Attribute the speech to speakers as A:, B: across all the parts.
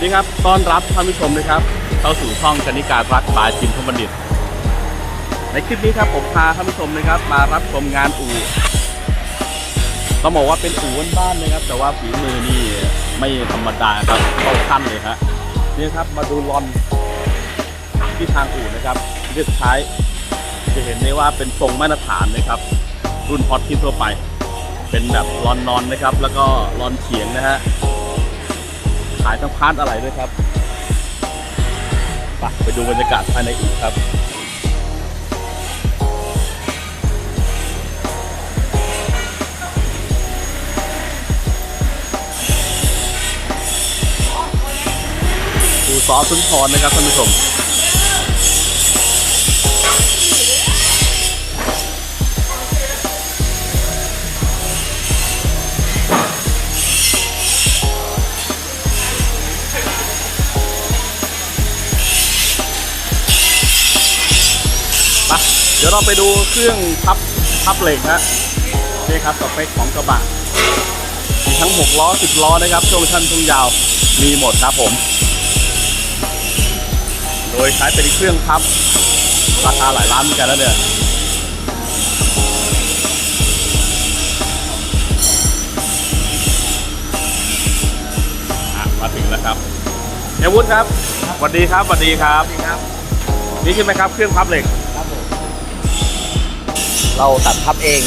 A: วัสดีครับ ต้อนรับท่านผู้ชมนะครับ เข้าสู่ช่องกนิการรักบายจินทบัณฑิต ในคลิปนี้ครับผมพาท่านผู้ชมนะครับ มารับชมงานอู่ต้องบอกว่าเป็นอู่บ้านๆนะครับ แต่ว่าฝีมือนี่ไม่ธรรมดาครับเข้าขั้นเลยฮะนี่ครับมาดูลอนที่ทางอู่นะครับที่สุดท้จะเห็นได้ว่าเป็นทรงมาตรฐานนะครับ รุ่นฮอตที่ทั่วไป เป็นแบบลอนนอนนะครับ แล้วก็ลอนเฉียงนะฮะายทั้งพาร์ทอะไรด้วยครับไปไปดูบรรยากาศภายในอีกครับดูซอสุนทรนะครับท่านผู้ชม เดี๋ยวเราไปดูเครื่องพับพับเหล็กฮะนี่ครับสเปคของกระบะมีทั้ง 6 ล้อ 10 ล้อนะครับช่วงชั้นช่วงยาวมีหมดครับผม โดยใช้เป็นเครื่องพับ ราคาหลายล้านเหมือนกันแล้วเนี่ยอะมาถึงแล้วครับเอวุฒิครับสวัสดีครับสวัสดีครับ
B: ครับ
A: นี่ใช่ไหมครับเครื่องพับเหล็ก
B: ครับผม เราตัดพับเอง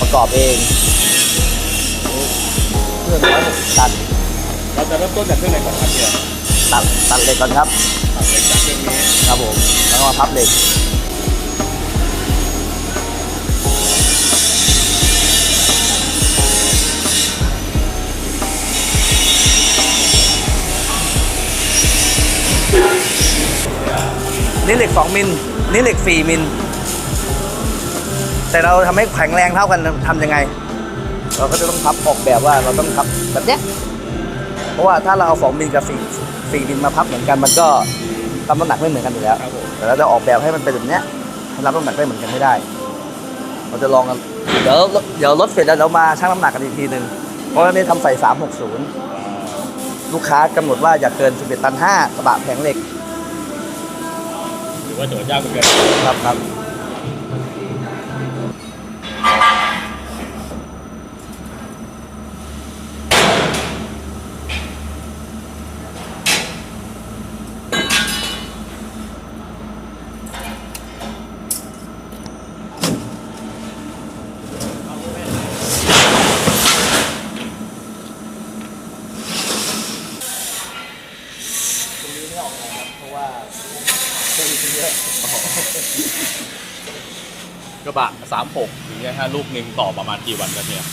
B: ประกอบเองเครื่องร้อยหกสิบตัน
A: เราจะเริ่มต้นจากเครื่องไหนก่อนครับเนี่ย
B: ตัดตัดเหล็กก่อนครับ
A: ตัดเหล็กจากเครื่องนี้
B: ครับผมแล้วก็มาพับเหล็กนี่เหล็ก 2 มิลนี่เหล็ก 4 มิล แต่เราทำให้แข็งแรงเท่ากันทำยังไง เราก็จะต้องพับออกแบบว่าเราต้องพับแบบเนี้ยเพราะว่าถ้าเราเอา2มิลกับ4 4มิลมาพับเหมือนกันมันก็รับน้ำหนักไม่เหมือนกันอยู่แล้ว
A: ครับผม
B: แต่เราจะออกแบบให้มันเป็นแบบเนี้ยให้รับน้ำหนักได้เหมือนกันไม่ได้ เราจะลองกันเดี๋ยวเดี๋ยวรถเสร็จแล้วเรามาชั่งน้ำหนักกันอีกทีหนึ่งเพราะว่านี่ทำใส่360ลูกค้ากำหนดว่าอย่าเกิน 11 ตัน 5 กระบะแผงเหล็ก
A: ถือว่าโจทย์ยากเหมือนกัน
B: ครับครับ ตรงนี้ไม่ออกนะครับ เพราะว่าเครื่องมันเยอะ
A: กระบะ36อย่างเงี้ยฮะลูกหนึ่งต่อประมาณกี่วันครับเนี่ย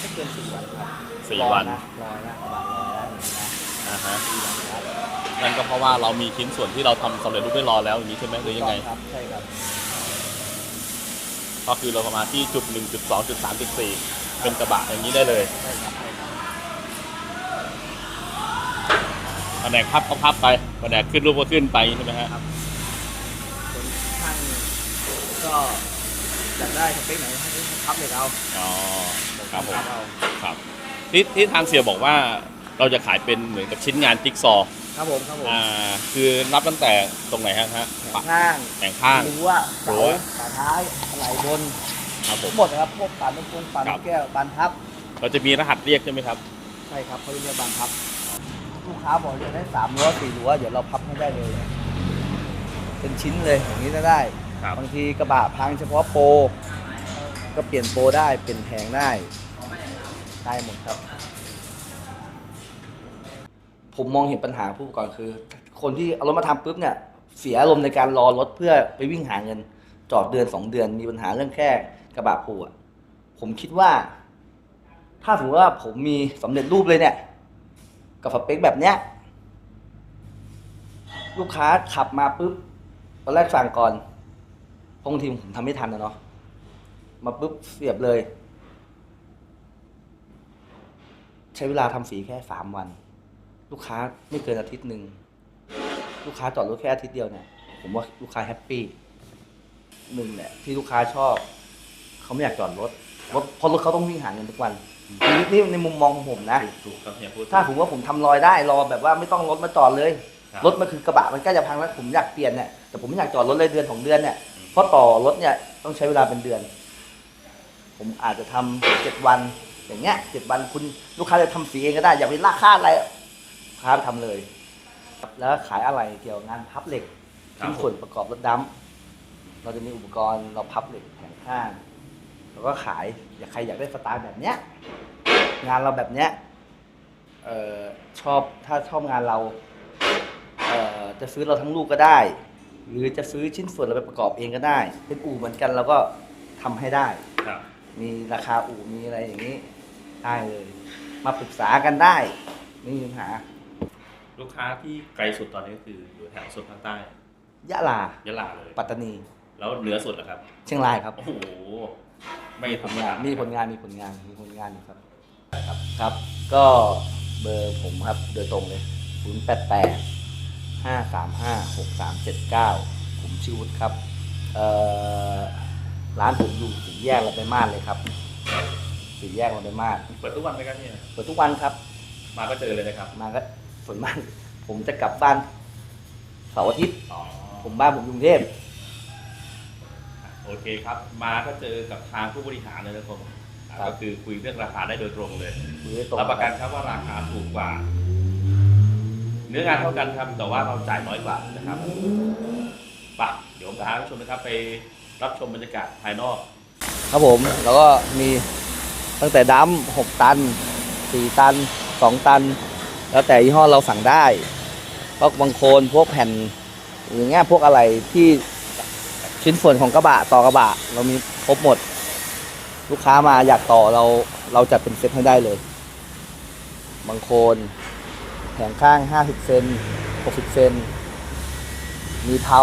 B: ไม่เกินสี่วันครับ
A: สี่วัน
B: รอนะรอยนะกระบะรอยนะอย่างนี้นะ
A: อ่าฮะ
B: สี่วันครับ
A: นั่นก็เพราะว่าเรามีชิ้นส่วนที่เราทำสำเร็จรูปได้รอแล้วอย่างนี้ใช่ไหมหรือยังไง
B: ครับใช่ครับ
A: ก็คือเราประมาณที่จุด1จุด2จุด3จุด4เป็นกระบะอย่างนี้ได้เลย
B: ใช่ครับใช่ครับ
A: แผนกพับก็พับไปแผนกขึ้นรูปก็ขึ้นไปใช่ไหมฮะ
B: ส่วนช่างก็ อยากได้สเปคไหนให้พับเลยเอา
A: อ๋อครับผม
B: พับเอา
A: ครับที่ที่ทางเสียบอกว่าเราจะขายเป็นเหมือนกับชิ้นงานจิ๊กซอว์
B: ครับผมครับผม
A: อ่าคือนับตั้งแต่ตรงไหนฮะฮะ
B: แผงข้าง
A: แผงข้าง
B: รั้วเสา
A: รั้ว
B: ฝาท้ายไหลบน
A: ครับผม
B: หมดนะครับพวกปานลูกกงปาน
A: ครั
B: ลู
A: บ
B: กแก้วบานพับ
A: เราจะมีรหัสเรียกใช่ไหมครับ
B: ใช่ครับเขาเรียกบานพับลูกค้าบอกอยากได้สามรั้วสี่รั้วเดี๋ยวเราพับให้ได้เลย เป็นชิ้นเลยอย่างนี้ก็ได้
A: ครับ
B: บางทีกระบะพังเฉพาะโปรก็เปลี่ยนโปรได้เปลี่ยนแผงได้ ได้หมดครับ ผมมองเห็นปัญหาผู้ประกอบการคือ คนที่เอารถมาทำปุ๊บเนี่ย เสียอารมณ์ในการรอรถเพื่อไปวิ่งหาเงิน จอดเดือนสองเดือนมีปัญหาเรื่องแค่กระบะผูอะผมคิดว่า ถ้าถือว่าผมมีสำเร็จรูปเลยเนี่ย กับสเปคแบบเนี้ย ลูกค้าขับมาปุ๊บตอนแรกสั่งก่อน ราะบางทีผมทำไม่ทันนะเนาะมาปุ๊บเสียบเลย ใช้เวลาทำสีแค่สามวัน ลูกค้าไม่เกินอาทิตย์หนึ่งลูกค้าจอดรถแค่อาทิตย์เดียวเนี่ยผมว่าลูกค้าแฮปปี้หนึ่งเนี่ยที่ลูกค้าชอบเขาไม่อยากจอดรถรถเพราะรถเขาต้องวิ่งหาเงินทุกวันนี่นี่ในมุมมองของผมนะ
A: ถูกครับเฮียพูด
B: ถ้าผมว่าผมทำรอยได้รอแบบว่าไม่ต้องรถมาจอดเลย
A: ครับ
B: รถมันคือกระบะมันใกล้จะพังแล้วผมอยากเปลี่ยนเนี่ยแต่ผมไม่อยากจอดรถเลยเดือนของเดือนเนี่ย เพราะต่อรถเนี่ยต้องใช้เวลาเป็นเดือน ผมอาจจะทำเจ็ดวัน อย่างเงี้ยเจ็ดวันคุณลูกค้าจะทำสีเองก็ได้ อย่าไปลากค่าอะไรลูกค้าไปทำเลย แล้วขายอะไรเกี่ยวกับงานพับเหล็ก
A: ครับ
B: ชิ้นส่วนประกอบรถดำเราจะมีอุปกรณ์เราพับเหล็กแผงข้างแล้วก็ขายอยากใครอยากได้สไตล์แบบเนี้ยงานเราแบบเนี้ยเอ่อชอบถ้าชอบงานเราเอ่อจะซื้อเราทั้งลูกก็ได้ หรือจะซื้อชิ้นส่วนเราไปประกอบเองก็ได้ เป็นอู่เหมือนกันเราก็ทำให้ได้
A: ครับ
B: มีราคาอู่มีอะไรอย่างนี้ ได้เลย มาปรึกษากันได้ ไม่มีปัญหา
A: ลูกค้าที่ไกลสุดตอนนี้ก็คืออยู่แถวโซนภาคใต้
B: ยะลายะ
A: ลาเลย
B: ปัตตานี
A: แล้วเหนือสุดเหรอครับ
B: เชียงรายครับ
A: โอ้โห ไม่
B: มี
A: ธ
B: ผ
A: รร
B: ล
A: ม
B: งา
A: ดาน
B: มีผลงานมีผลงานมีผลงานอยู่ครับครับครับก็เบอร์ผมครับโดยตรงเลยศูนย์ แปดแปดห้าสามห้าหกสามเจ็ดเก้าผมชื่อวุฒิครับเอ่อร้านผมอยู่สี่แยกเราไปมาศเลยครับสี่แยกเราไปมาศ
A: เปิดทุกวันไหมครับเนี่ย
B: เปิดทุกวันครับ
A: มาก็เจอเลยนะครับ
B: มาก็ส่วนมากผมจะกลับบ้านเสาร์อาทิตย์
A: อ๋อ
B: ผมบ้านผมอยู่กรุงเทพ
A: โอเคครับ มาก็เจอกับทางผู้บริหารเลยนะครับอ่าก็คือคุยเรื่องราคาได้โดยตรงเลย
B: คุยได้ตรง
A: รับประกันครับว่าราคาถูกกว่าเนื้องานเท่ากันครับแต่ว่าเราจ่ายน้อยกว่านะครับปะเดี๋ยวผมพาท่านผู้ชมนะครับไปรับชมบรรยากาศภายนอก
B: ครับผมแล้วก็มีตั้งแต่ดัมหกตันสี่ตันสองตัน แล้วแต่ยี่ห้อเราสั่งได้พวกบางโคนพวกแผ่นอย่างเงี้ยพวกอะไรที่ชิ้นส่วนของกระบะต่อกระบะ เรามีครบหมด ลูกค้ามาอยากต่อเราเราจัดเป็นเซ็ตให้ได้เลย บางโคน แผงข้าง 50 เซน 60 เซน มีเผา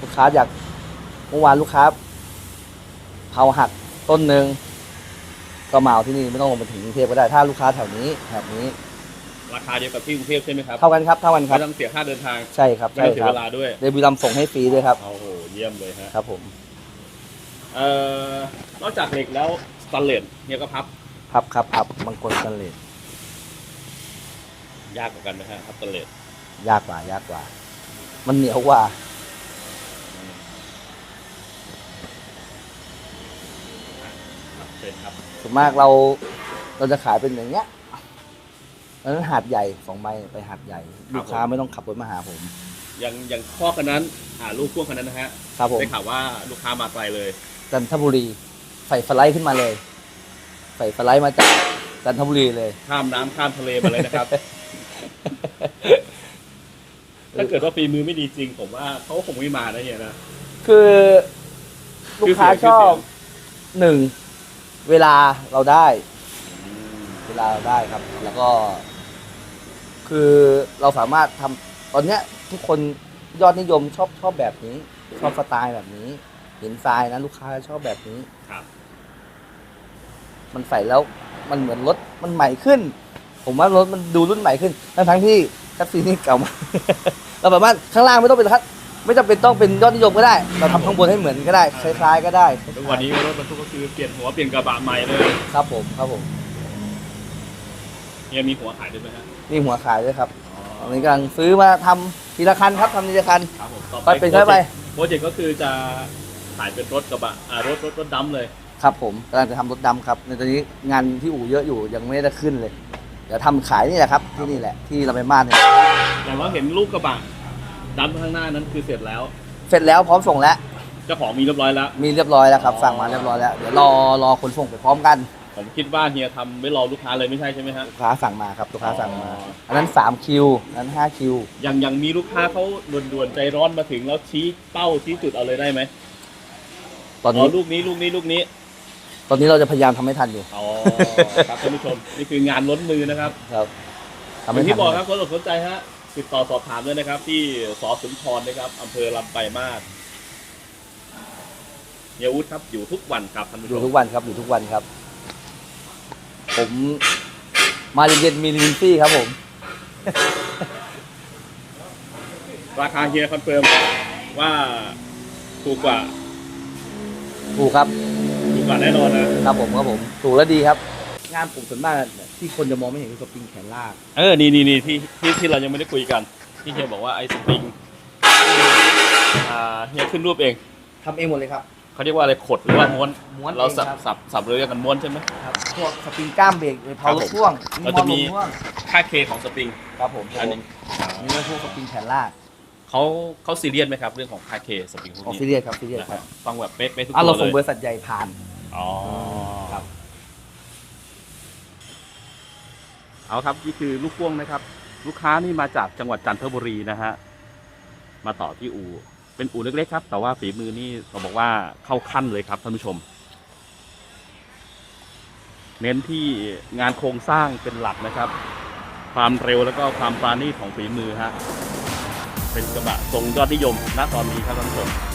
B: ลูกค้าอยากเมื่อวานลูกค้าเผาหักต้นหนึ่งก็มาเอาที่นี่ไม่ต้องลงไปถึงกรุงเทพก็ได้ถ้าลูกค้าแถวนี้แถวนี้
A: ราคาเดียวกับที่กรุงเทพใช่ไหมครับ
B: เท่ากันครับเท่ากันครั
A: ไม่
B: บ
A: ต้องเสียค่าเดินทาง
B: ใช่ครับ
A: ไม่
B: ใช่
A: ต้องเสี
B: ค
A: ย
B: รับ
A: เวลาด้วย
B: เดบิวลำส่งให้ฟรีด้วยครับ
A: โอ้โหเยี่ยมเลยฮะ
B: ครับผม
A: เอ่อนอกจากเหล็กแล้วสแตนเลสเนี่ยก็พับ
B: พับครับพับบางคนกันเลย
A: ยากกว่ากันไหมฮะพับสแตนเลส
B: ยากกว่ายากกว่า มันเหนียวกว่า
A: ครับเชิญครับ
B: ส่วนมากเราเราจะขายเป็นอย่างเงี้ยเพราะฉะนั้นหาดใหญ่สองใบไปหาดใหญ่ ลูกค้าไม่ต้องขับรถมาหาผม
A: อย่างอย่างข้อคันนั้นอ่าลูกพ่วงคันนั้นนะฮะ
B: ครับผม
A: ได้ข่าวว่าลูกค้ามาไกลเลย
B: จันทบุรีใส่สไลด์ขึ้นมาเลย ใส่สไลด์มาจากจันทบุรีเลย
A: ข้ามน้ำข้ามทะเลมาเลยนะครับ ถ้าเกิดว่าฝีมือไม่ดีจริง ผมว่าเขาคงไม่มานะเฮียนะ
B: คือลูกค้า
A: ชื่
B: ช
A: อเสียง
B: อบหนึ่งเวลาเราได้ เวลาเราได้ครับ แล้วก็ คือเราสามารถทำตอนเนี้ยทุกคนยอดนิยมชอบชอบแบบนี้ ชอบสไตล์แบบนี้ เห็นทรายนะลูกค้าชอบแบบนี้
A: ครับ
B: มันใส่แล้วมันเหมือนรถมันใหม่ขึ้น ผมว่ารถมันดูรุ่นใหม่ขึ้นทั้งทั้งๆที่ คัสซีนี่เก่ามากเราแบบว่าข้างล่างไม่ต้องเป็นคัสไม่จำเป็นต้องเป็นยอดนิยมก็ได้ เราทำข้างบนให้เหมือนก็ได้คล้ายๆก็ได้
A: ทุกวันนี้รถบรรทุกก็คือเปลี่ยนหัวเปลี่ยนกระบะใหม่เลย
B: ครับผมครับผม
A: เฮียมีหัวขายด้วยไหมฮะ
B: นี่หัวขายด้วยครับตอนนี้กำลังซื้อมาทำทีละคันครับทำทีละคัน
A: ครับผมต่อ
B: ไปเป็นค่อยไป
A: โปรเจกต์ก็คือจะขายเป็นรถกระบะอ่ารถรถรถดำเลย
B: ครับผมกำลังจะทำรถดำครับในตอนนี้งานที่อู่เยอะอยู่ยังไม่ได้ขึ้นเลย เดี๋ยวทำขายนี่แหละครับ ที่นี่แหละที่เราไปมาศเนี่ย
A: อย่างเราเห็นลูกกระบะดำข้างหน้านั้นคือเสร็จแล้ว
B: เสร็จแล้วพร้อมส่งแล้ว
A: เจ้าของมีเรียบร้อยแล้ว
B: มีเรียบร้อยแล้วครับ
A: อ๋อ
B: สั่งมาเรียบร้อยแล้วเดี๋ยวรอรอขนส่งไปพร้อมกัน
A: ผมคิดว่าเฮียทำไม่รอลูกค้าเลยไม่ใช่ใช่ไหมฮะ
B: ลูกค้าสั่งมาครับลูกค้าสั่งมา
A: อ๋อ
B: อันนั้น3คิวอันนั้น5คิว
A: อย่างอย่างมีลูกค้าเขาด่วนๆใจร้อนมาถึงแล้วชี้เป้าชี้จุดเอาเลยได้ไหม
B: ตอน
A: อ๋
B: นี้
A: อลูกนี้ลูกนี้ลูกนี้
B: ตอนนี้เราจะพยายามทำให้ทันอยู่
A: อ๋อครับท่านผู้ชมนี่คืองานล้นมือนะครับ
B: ครับทำ
A: อ
B: ให้
A: ย่าง
B: ทั
A: ที่บอก
B: น
A: ครับคนสนใจฮะติดต่อสอบถามด้วยนะครับ ที่สอสุนทรนะครับอำเภอลำไปลายมาศเฮียวุฒิครับอยู่ทุกวันครับท่านผู้
B: อ
A: ช
B: ยู่
A: ม
B: ทุกวันครับอยู่ทุกวันครับ ผมมาเย็นๆมีลินซี่ครับผม
A: ราคาเฮียคอนเฟิร์มว่าถูกกว่า
B: ถูกครับ
A: ถู กว่าแน่นอนนะครับ
B: ผมครับผมถูกและดีครับ งานผมส่วนมากที่คนจะมองไม่เห็นคือสปริงแขนลาก
A: เออ นี่นี่นี่ที่ที่ที่เรายังไม่ได้คุยกัน ที่เฮียบอกว่าไอ้สปริงอ่าเฮียขึ้นรูปเอง
B: ทำเองหมดเลยครับ
A: เขาเรียกว่าอะไรขดหรือว่าม้วน
B: ม้วนเอง
A: เราสับ
B: ครับ
A: สับสับเลยกกันม้วนใช่ไหม
B: ครับพวกสปริงก้ามเบรกเลยเพา
A: ครับ
B: ร
A: ผ
B: ถ
A: ม
B: พ่วง
A: เราจะมี
B: มอลพ่วง
A: ค่าเคของสปริง
B: ครับผม
A: อันนี้
B: นี่ก็พวกสปริงแขนลาก
A: เขาเขาซีเรียสไหมครับ เรื่องของค่าเคสปริงพวก
B: ออก
A: นี้
B: ซีเรียสครับซีเรียสครับบ
A: ต้องแบบเป๊ะเป๊ะทุก
B: อะ
A: ตั
B: เราส่งบ
A: เลย
B: ริษัทใหญ่ผ่าน
A: อ๋อ
B: ครับ
A: เอาครับนี่คือลูกพ่วงนะครับ ลูกค้านี่มาจากจังหวัดจันทบุรีนะฮะมาต่อที่อู่เป็นอู่เล็กๆครับ แต่ว่าฝีมือนี่เราบอกว่าเข้าขั้นเลยครับท่านผู้ชม เน้นที่งานโครงสร้างเป็นหลักนะครับ ความเร็วแล้วก็ความปราณีตของฝีมือฮะเป็นกระบะทรงยอดนิยมณตอนนี้ครับท่านผู้ชม